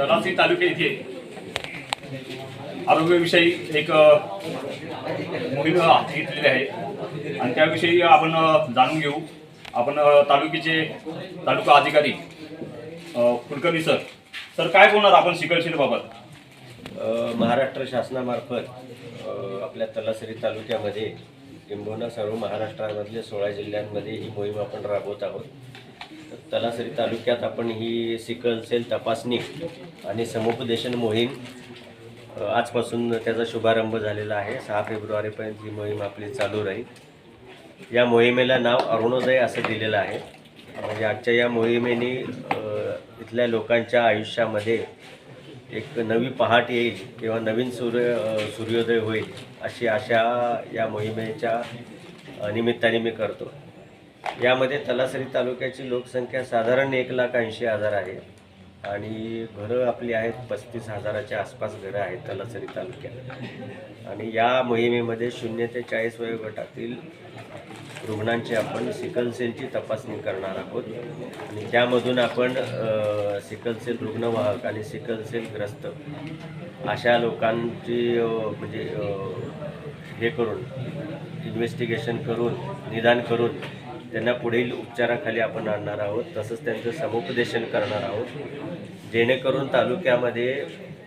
तलासरी तालुके इथे आरोग्याविषयी एक मोहीम हाती घेतलेली आहे. आणि त्याविषयी आपण जाणून घेऊ. आपण तालुक्याचे तालुका अधिकारी कुलकर्णी सर. सर काय बोलणार आपण बाबत महाराष्ट्र शासनामार्फत आपल्या तलासरी तालुक्यामध्ये किंबहुना सर्व महाराष्ट्रामधले सोळा जिल्ह्यांमध्ये ही मोहीम आपण राबवत आहोत. तलासरी तालुक्यात आपण ही सिकल सेल तपासणी आणि समुपदेशन मोहीम आजपासून त्याचा शुभारंभ झालेला आहे. सहा फेब्रुवारीपर्यंत ही मोहीम आपली चालू राहील. या मोहिमेला नाव अरुणोदय असं दिलेलं आहे. म्हणजे आजच्या या मोहिमेने इथल्या लोकांच्या आयुष्यामध्ये एक नवी पहाट येईल किंवा नवीन सूर्य सूर्योदय होईल अशी आशा या मोहिमेच्या निमित्ताने मी करतो. यामध्ये तलासरी तालुक्याची लोकसंख्या साधारण एक लाख ऐंशी हजार आहे. आणि घरं आपली आहेत पस्तीस हजाराच्या आसपास घरं आहेत तलासरी तालुक्यात. आणि या मोहिमेमध्ये शून्य ते चाळीस वयोगटातील रुग्णांची आपण सिकल सेलची तपासणी करणार आहोत. आणि त्यामधून आपण सिकलसेल सिकल सेल रुग्णवाहक आणि सिकल सेल ग्रस्त अशा लोकांची म्हणजे हे करून इन्व्हेस्टिगेशन करून निदान करून त्यांना पुढील उपचाराखाली आपण आणणार आहोत. तसंच त्यांचं समुपदेशन करणार आहोत. जेणेकरून तालुक्यामध्ये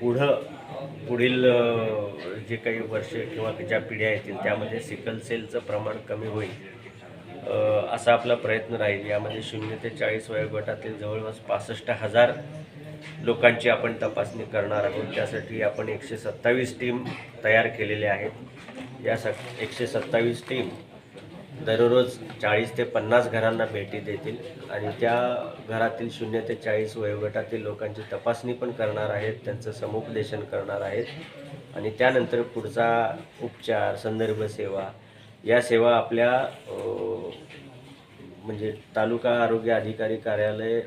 पुढं पुढील जे काही वर्षे किंवा ज्या पिढ्या येतील त्यामध्ये सिकल सेलचं प्रमाण कमी होईल. असा आपला प्रयत्न राहील. यामध्ये शून्य ते चाळीस वयोगटातील जवळपास पासष्ट हजार लोकांची आपण तपासणी करणार आहोत. त्यासाठी आपण एकशे सत्तावीस टीम तयार केलेल्या आहेत. या स एकशे सत्तावीस टीम दररोज चाळीस ते पन्नास घरांना भेटी देतील आणि त्या घरातील शून्य ते चाळीस वयोगटातील लोकांची तपासणी पण करणार आहेत त्यांचं समुपदेशन करणार आहेत. आणि त्यानंतर पुढचा उपचार संदर्भ सेवा या सेवा आपल्या म्हणजे तालुका आरोग्य अधिकारी कार्यालय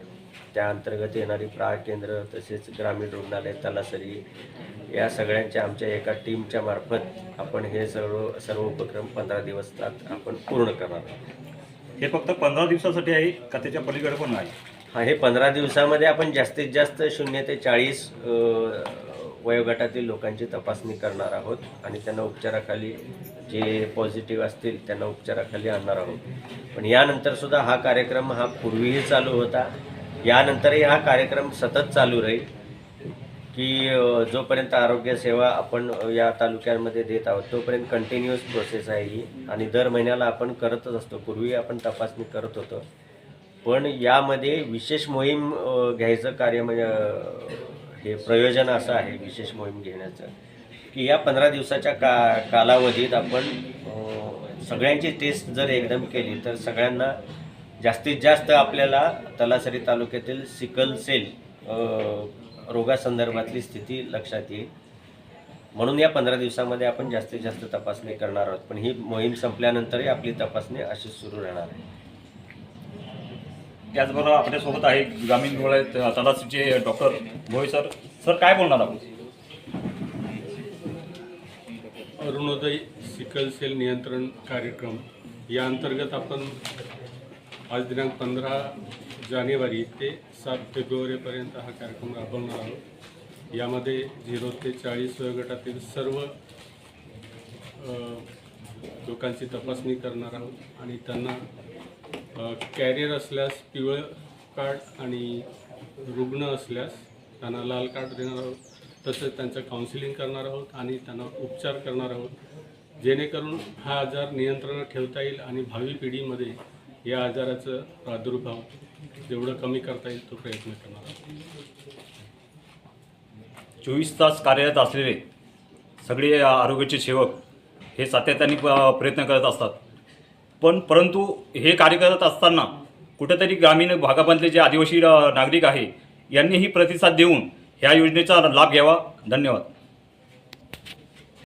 त्या अंतर्गत येणारी प्राग केंद्र तसेच ग्रामीण रुग्णालय तलासरी या सगळ्यांच्या आमच्या एका टीमच्या मार्फत आपण हे सर्व सर्व उपक्रम पंधरा दिवसात आपण पूर्ण करणार आहोत. हे फक्त पंधरा दिवसासाठी आहे का त्याच्या पलीकडे पण आहे हा हे पंधरा दिवसामध्ये आपण जास्तीत जास्त शून्य ते चाळीस वयोगटातील लोकांची तपासणी करणार आहोत आणि त्यांना उपचाराखाली जे पॉझिटिव्ह असतील त्यांना उपचाराखाली आणणार आहोत. पण यानंतर सुद्धा हा कार्यक्रम हा पूर्वीही चालू होता. यानंतरही हा कार्यक्रम सतत चालू राहील की जोपर्यंत आरोग्य सेवा आपण या तालुक्यांमध्ये देत आहोत तोपर्यंत कंटिन्युअस प्रोसेस आहे ही. आणि दर महिन्याला आपण करतच असतो. पूर्वी आपण तपासणी करत होतो. पण यामध्ये विशेष मोहीम घ्यायचं कार्य म्हणजे हे प्रयोजन असं आहे विशेष मोहीम घेण्याचं की या पंधरा दिवसाच्या का कालावधीत आपण सगळ्यांची टेस्ट जर एकदम केली तर सगळ्यांना जास्तीत जास्त आपल्याला तलासरी तालुक्यातील सिकल सेल रोगासंदर्भातली स्थिती लक्षात येईल. म्हणून या पंधरा दिवसामध्ये आपण जास्तीत जास्त तपासणी करणार आहोत. पण ही मोहीम संपल्यानंतरही आपली तपासणी अशी सुरू राहणार आहे. त्याचबरोबर आपल्यासोबत आहे ग्रामीण रुग्णालय तलासरीचे डॉक्टर भोई सर. सर काय बोलणार आपण? अरुणोदय सिकल सेल नियंत्रण कार्यक्रम या अंतर्गत आपण आज दिनांक पंधरा जानेवारी ते सात फेब्रुवारीपर्यंत हा कार्यक्रम राबवणार आहोत. यामध्ये झिरो ते चाळीस वयोगटातील सर्व लोकांची तपासणी करणार आहोत आणि त्यांना कॅरियर असल्यास पिवळं कार्ड आणि रुग्ण असल्यास त्यांना लाल कार्ड देणार आहोत. तसेच त्यांचं काउन्सिलिंग करणार आहोत आणि त्यांना उपचार करणार आहोत. जेणेकरून हा आजार नियंत्रणात ठेवता येईल आणि भावी पिढीमध्ये या आजाराचं प्रादुर्भाव जेवढं कमी करता येईल तो प्रयत्न करणार आहोत. चोवीस तास कार्यरत असलेले सगळे आरोग्याचे सेवक हे सातत्याने प- प्रयत्न करत असतात. पण परंतु हे कार्य करत असताना कुठेतरी ग्रामीण भागामधले जे आदिवासी नागरिक आहे यांनीही प्रतिसाद देऊन ह्या योजनेचा लाभ घ्यावा. धन्यवाद.